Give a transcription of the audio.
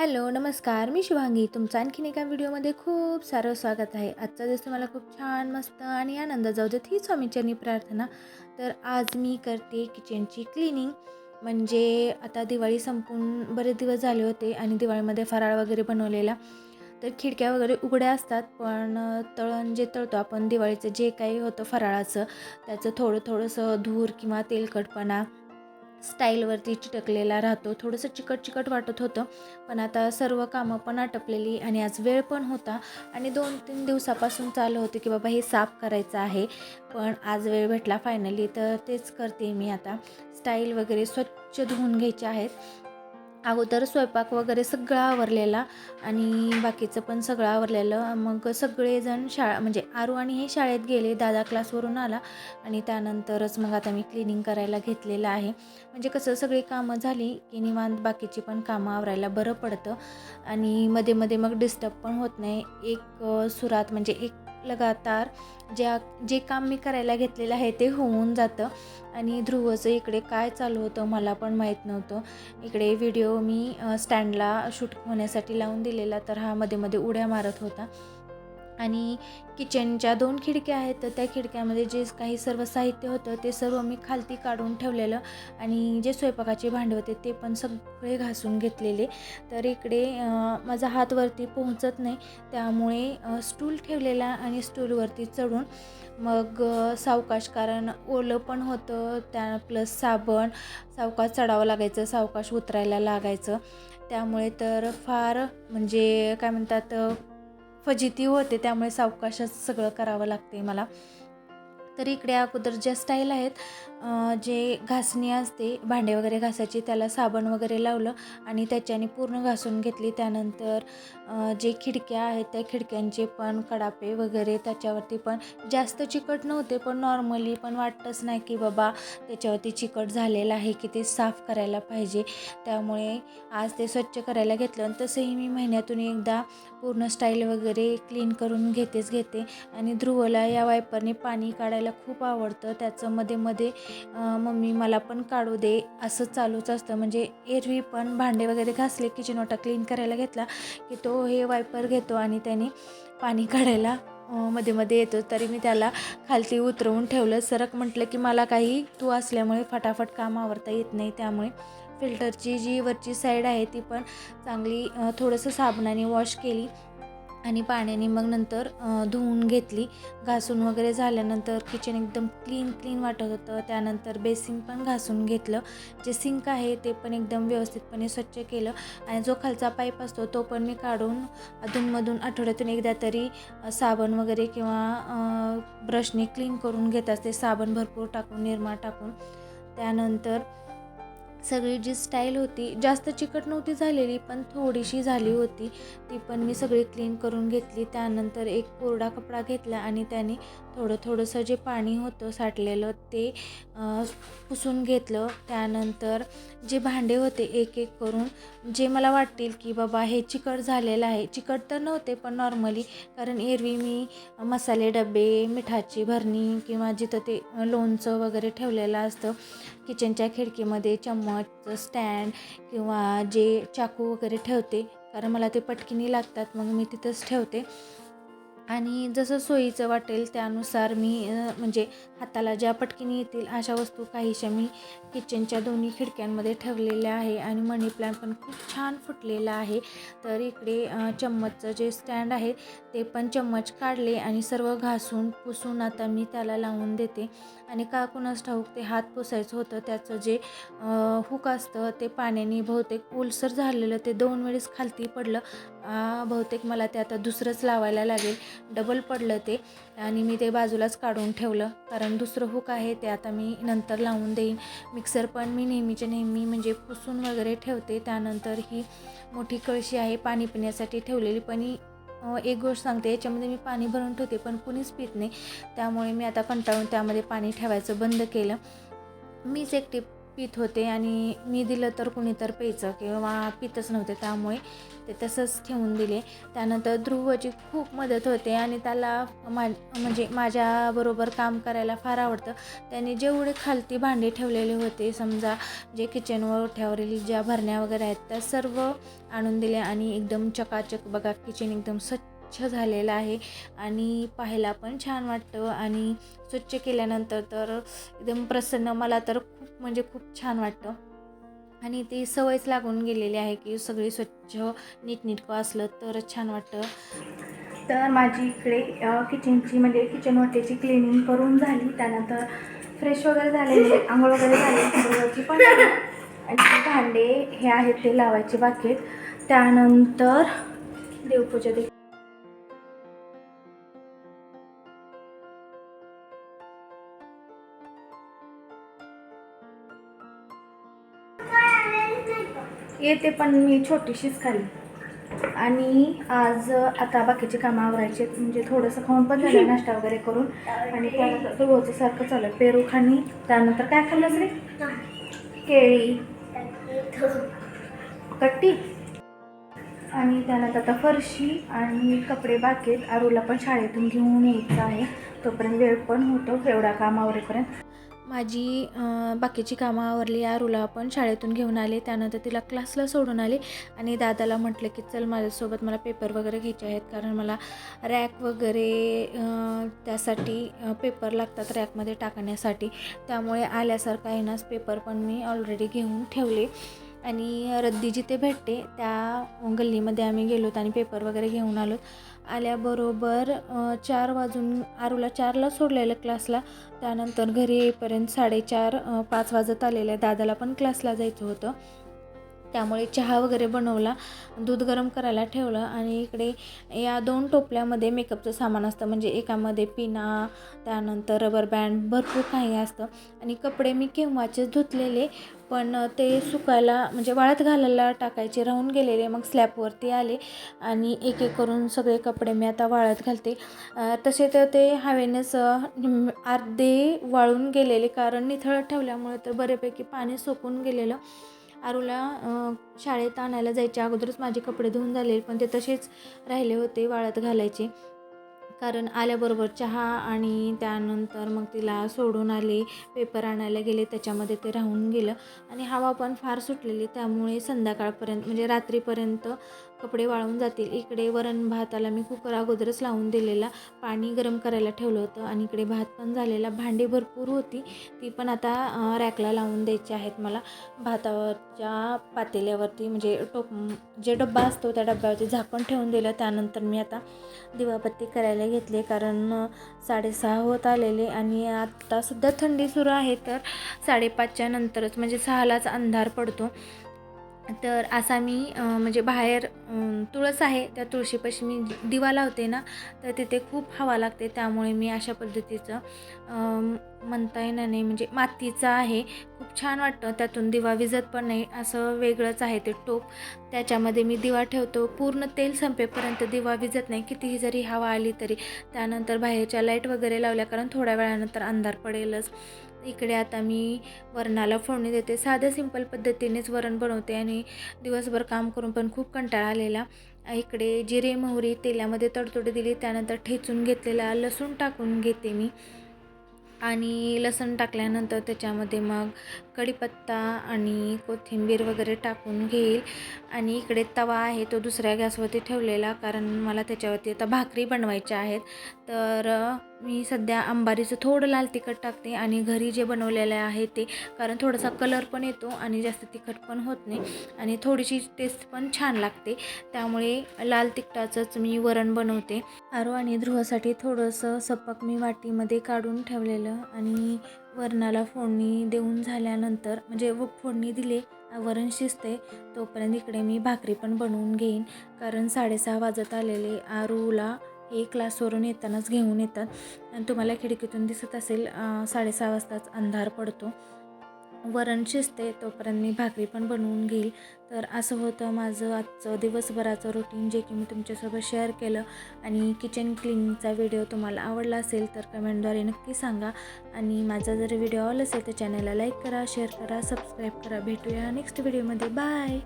Hello नमस्कार. मी शिवांगी. तुमचं आणखीन एका व्हिडिओमध्ये खूप सारं स्वागत आहे. आजचा दिवस तुम्हाला खूप छान मस्त आणि आनंद जाऊ देत ही स्वामीचरणी प्रार्थना. तर आज मी करते किचनची क्लिनिंग. म्हणजे आता दिवाळी संपून बरेच दिवस झाले होते आणि दिवाळीमध्ये फराळ वगैरे बनवलेला. तर खिडक्या वगैरे उघड्या असतात पण तळण जे तळतो आपण दिवाळीचं जे काही होतं फराळाचं त्याचं थोडं थोडंसं धूर किंवा तेलकटपणा स्टाईलवरती चिटकलेला राहतो. थोडंसं चिकट चिकट वाटत होतं पण आता सर्व कामं पण आटपलेली आणि आज वेळ पण होता आणि दोन तीन दिवसापासून चालू होते की बाबा हे साफ करायचं आहे. पण आज वेळ भेटला फायनली तर तेच करते मी आता. स्टाईल वगैरे स्वच्छ धुवून घ्यायचे आहेत. अगोदर स्वयंपाक वगैरे सगळं आवरलेला आणि बाकीचं पण सगळं आवरलेलं. मग सगळेजण शाळा म्हणजे आरू आणि हे शाळेत गेले दादा क्लासवरून आला आणि त्यानंतरच मग आता मी क्लिनिंग करायला घेतलेलं आहे. म्हणजे कसं सगळी कामं झाली की निवांत बाकीची पण कामं आवरायला बरं पडतं आणि मध्ये मध्ये मग डिस्टर्ब पण होत नाही. एक सुरात म्हणजे एक लगातार ज्या जे काम मी करायला घेतलेलं आहे ते होऊन जातं. आणि ध्रुवचं इकडे काय चालू होतं मला पण माहीत नव्हतं. इकडे व्हिडिओ मी स्टँडला शूट होण्यासाठी लावून दिलेला तर हा मध्ये मध्ये उड्या मारत होता. आणि किचनच्या दोन खिडक्या आहेत तर त्या खिडक्यामध्ये जे काही सर्व साहित्य होतं ते सर्व मी खालती काढून ठेवलेलं आणि जे स्वयंपाकाचे भांडे होते ते पण सगळे घासून घेतलेले. तर इकडे माझा हात वरती पोहोचत नाही त्यामुळे स्टूल ठेवलेला आणि स्टूलवरती चढून मग सावकाश कारण ओलं पण होतं त्या प्लस साबण सावकाश चढावं लागायचं सावकाश उतरायला लागायचं. त्यामुळे तर फार म्हणजे काय म्हणतात फजिती होते त्यामुळे सावकाशच सगळं करावं लागते मला. तर इकडे अगोदर ज्या स्टाईल आहेत जे घासणी असते भांडे वगैरे घासायची त्याला साबण वगैरे लावलं आणि त्याच्याने पूर्ण घासून घेतली. त्यानंतर जे खिडक्या आहेत त्या खिडक्यांचे पण कडापे वगैरे त्याच्यावरती पण जास्त चिकट नव्हते पण नॉर्मली पण वाटतंच नाही की बाबा त्याच्यावरती चिकट झालेलं आहे की ते साफ करायला पाहिजे. त्यामुळे आज ते स्वच्छ करायला घेतलं आणि तसंही मी महिन्यातून एकदा पूर्ण स्टाईल वगैरे क्लीन करून घेतेच घेते. आणि ध्रुवला या वायपरने पाणी काढायला खूप आवडतं. त्याचं मध्ये मध्ये मम्मी मला पण काढू दे असं चालूच असतं. म्हणजे एरवी पण भांडे वगैरे घासले किचन ओटा क्लीन करायला घेतला की तो हे वायपर घेतो आणि त्याने पाणी काढायला मध्ये मध्ये येतो. तरी मी त्याला खालती उतरवून ठेवलं. सरक म्हटलं की मला काही तू असल्यामुळे फटाफट काम आवरता येत नाही. त्यामुळे फिल्टरची जी वरची साईड आहे ती पण चांगली थोडंसं साबणाने वॉश केली. आणि पाण्याने मग नंतर धुवून घेतली. घासून वगैरे झाल्यानंतर किचन एकदम क्लीन क्लीन वाटत होतं. त्यानंतर बेसिन पण घासून घेतलं. जे सिंक आहे ते पण एकदम व्यवस्थितपणे स्वच्छ केलं. आणि जो खालचा पाईप असतो तो पण मी काढून अधूनमधून आठवड्यातून एकदा तरी साबण वगैरे किंवा ब्रशने क्लीन करून घेत असते. साबण भरपूर टाकून निरमा टाकून. त्यानंतर सगळी जी स्टाईल होती जास्त चिकट नव्हती झालेली पण थोडीशी झाली होती. ती पण मी सगळी क्लीन करून घेतली. त्यानंतर एक कोरडा कपडा घेतला आणि त्याने थोडं थोडंसं जे पाणी होतं साठलेलं ते पुसून घेतलं. त्यानंतर जे भांडे होते एक एक करून जे मला वाटतील की बाबा हे चिकट झालेलं आहे. चिकट तर नव्हते पण नॉर्मली कारण एरवी मी मसाले डबे मिठाची भरणी किंवा जिथं ते लोणचं वगैरे ठेवलेलं असतं किचनच्या खिडकीमध्ये चम्मच स्टँड किंवा जे चाकू वगैरे ठेवते कारण मला ते पटकिनी लागतात मग मी तिथंच ठेवते. आणि जसं सोयीचं वाटेल त्यानुसार मी म्हणजे हाताला ज्या पटकिनी येतील अशा वस्तू काहीशा मी किचनच्या दोन्ही खिडक्यांमध्ये ठेवलेल्या आहे आणि मनी प्लांट पण खूप छान फुटलेला आहे. तर इकडे चम्मचचं जे स्टँड आहे ते पण चम्मच काढले आणि सर्व घासून पुसून आता मी त्याला लावून देते. आणि का कुणास ठाऊक ते हात पुसायचं होतं. त्याचं जे हुक असतं ते पाण्याने बहुतेक ओलसर झालेलं ते दोन वेळेस खालती पडलं. बहुतेक मला ते आता दुसरंच लावायला लागेल. डबल पडलं ते. आणि मी ते बाजूलाच काढून ठेवलं. कारण दुसरं हुक आहे ते आता मी नंतर लावून देईन. मिक्सर पण मी नेहमीच्या नेहमी म्हणजे पुसून वगैरे ठेवते. त्यानंतर ही मोठी कळशी आहे पाणी पिण्यासाठी ठेवलेली. पण ही एक गोष्ट सांगते याच्यामध्ये मी पाणी भरून ठेवते पण कुणीच पित नाही. त्यामुळे मी आता कंटाळून त्यामध्ये पाणी ठेवायचं बंद केलं. मीच एकटी पित होते आणि मी दिलं तर कुणी तर प्यायचं किंवा पितच नव्हते त्यामुळे ते तसंच ठेवून दिले. त्यानंतर ध्रुवची खूप मदत होते आणि त्याला मा म्हणजे माझ्याबरोबर काम करायला फार आवडतं. त्याने जेवढे खालती भांडे ठेवलेले होते समजा जे किचनवर ओठ्यावरील ज्या भरण्या वगैरे आहेत त्या सर्व आणून दिल्या आणि एकदम चकाचक बघा किचन एकदम स्वच्छ झालेलं आहे आणि पाहायला पण छान वाटतं. आणि स्वच्छ केल्यानंतर तर एकदम प्रसन्न मला तर म्हणजे खूप छान वाटतं. आणि ती सवयच लागून गेलेली आहे की सगळी स्वच्छ नीटनीटकं असलं तरच छान वाटतं. तर माझी इकडे किचनची म्हणजे किचन वाटेची क्लिनिंग करून झाली. त्यानंतर फ्रेश वगैरे झालेली आंघोळ वगैरे झाली पण झाली. आणि भांडे हे आहेत ते लावायचे बाकी त्यानंतर देवपूजा देखील येते पण मी छोटीशीच खाली. आणि आज आता बाकीचे कामं आवरायचे म्हणजे थोडंसं खाऊन पण झालं नाश्ता वगैरे करून. आणि त्यानंतर रोजचं सारखं चालू पेरू खाणी. त्यानंतर काय खाल्लंच रे? केळी. कट्टी. आणि त्यानंतर आता फरशी आणि कपडे बाकी आहेत. आरूला पण शाळेतून घेऊन यायचं आहे. तोपर्यंत वेळ पण होतो एवढा कामावरेपर्यंत माझी बाकीची कामं आवरली. आरूला पण शाळेतून घेऊन आले. त्यानंतर तिला क्लासला सोडून आले. आणि दादाला म्हटलं की चल माझ्यासोबत मला पेपर वगैरे घ्यायचे आहेत. कारण मला रॅक वगैरे त्यासाठी पेपर लागतात रॅकमध्ये टाकण्यासाठी. त्यामुळे आल्यासारखं आहे नाच पेपर पण मी ऑलरेडी घेऊन ठेवले. आणि रद्दी जिथे भेटते. त्या गल्लीमध्ये आम्ही गेलोत आणि पेपर वगैरे घेऊन आलो. आल्याबरोबर चार वाजून आरूला चारला सोडलेलं क्लासला. त्यानंतर घरी येईपर्यंत साडेचार पाच वाजत आलेल्या दादाला पण क्लासला जायचं होतं. त्यामुळे चहा वगैरे बनवला दूध गरम करायला ठेवलं आणि इकडे या दोन टोपल्यामध्ये मेकअपचं सामान असतं. म्हणजे एकामध्ये पिना त्यानंतर रबर बँड भरपूर काही असतं. आणि कपडे मी केव्हाचेच धुतलेले पण ते सुकायला म्हणजे वाळत घालायला टाकायचे राहून गेलेले. मग स्लॅबवरती आले आणि एक एक करून सगळे कपडे मी आता वाळत घालते. तसे तर ते हवेनेच अर्धे वाळून गेलेले. कारण निथळत ठेवल्यामुळे तर बऱ्यापैकी पाणी सोकून गेलेलं. आरूला शाळेत आणायला जायच्या अगोदरच माझे कपडे धुवून झाले पण ते तसेच राहिले होते वाळत घालायचे. कारण आल्याबरोबर चहा आणि त्यानंतर मग तिला सोडून आले पेपर आणायला गेले त्याच्यामध्ये ते राहून गेलं. आणि हवा पण फार सुटलेली त्यामुळे संध्याकाळपर्यंत म्हणजे रात्रीपर्यंत कपडे वाळून जातील. इकडे वरण भाताला मी कुकर अगोदरच लावून दिलेला. पाणी गरम करायला ठेवलं होतं आणि इकडे भात पण झालेला. भांडी भरपूर होती. ती पण आता रॅकला लावून द्यायची आहेत मला. भातावरच्या पातेल्यावरती म्हणजे टोप जे डब्बा असतो त्या डब्यावरती झाकण ठेवून दिलं. त्यानंतर मी आता दिवाबत्ती करायला घेतले कारण साडेसहा होत आलेले आणि आत्तासुद्धा थंडी सुरू आहे. तर साडेपाचच्या नंतरच म्हणजे सहालाच अंधार पडतो. तर असा मी म्हणजे बाहेर तुळस आहे त्या तुळशीपाशी मी दिवा लावते ना तर तिथे खूप हवा लागते त्यामुळे मी अशा पद्धतीचं म्हणता येणार नाही म्हणजे मातीचा आहे. खूप छान वाटतं त्यातून दिवा विजत पण नाही असं वेगळंच आहे ते टोप. त्याच्यामध्ये मी दिवा ठेवतो पूर्ण तेल संपेपर्यंत दिवा विजत नाही कितीही जरी हवा आली तरी. त्यानंतर बाहेरच्या लाइट वगैरे लावल्या कारण थोड्या वेळानंतर अंधार पडेलच. इकडे आता मी वरणाला फोडणी देते. साध्या सिंपल पद्धतीनेच वरण बनवते आणि दिवसभर काम करून पण खूप कंटाळा आलेला. इकडे जिरे मोहरी तेलामध्ये तडतोडी दिली. त्यानंतर ठेचून घेतलेला लसूण टाकून घेते मी. आणि लसूण टाकल्यानंतर त्याच्यामध्ये मग कढीपत्ता आणि कोथिंबीर वगैरे टाकून घेईल. आणि इकडे तवा आहे तो दुसऱ्या गॅसवरती ठेवलेला कारण मला त्याच्यावरती आता भाकरी बनवायच्या आहेत. तर मी सध्या अंबारीचं थोडं लाल तिखट टाकते आणि घरी जे बनवलेलं आहे ते कारण थोडासा कलर पण येतो आणि जास्त तिखट पण होत नाही. आणि थोडीशी टेस्ट पण छान लागते. त्यामुळे लाल तिखटाचंच मी वरण बनवते. आरो आणि ध्रुवासाठी थोडंसं सपक मी वाटीमध्ये काढून ठेवलेलं आणि वरणाला फोडणी देऊन झाल्यानंतर म्हणजे व फोडणी दिले वरण शिजते तोपर्यंत इकडे मी भाकरी पण बनवून घेईन. कारण साडेसहा वाजत आलेले आरूला हे क्लासवरून येतानाच घेऊन येतात. आणि तुम्हाला खिडकीतून दिसत असेल साडेसहा वाजताच अंधार पडतो. वरण शिजते तोपर्यंत मी भाकरी पण बनवून घेईल. तर असं होतं माझं आजचं दिवसभराचं रुटीन जे की मी तुमच्यासोबत शेअर केलं. आणि किचन क्लिनिंगचा व्हिडिओ तुम्हाला आवडला असेल तर कमेंटद्वारे नक्की सांगा. आणि माझा जर व्हिडिओ आवडला असेल तर चॅनलला लाईक करा शेअर करा सबस्क्राईब करा. भेटूया नेक्स्ट व्हिडिओमध्ये बाय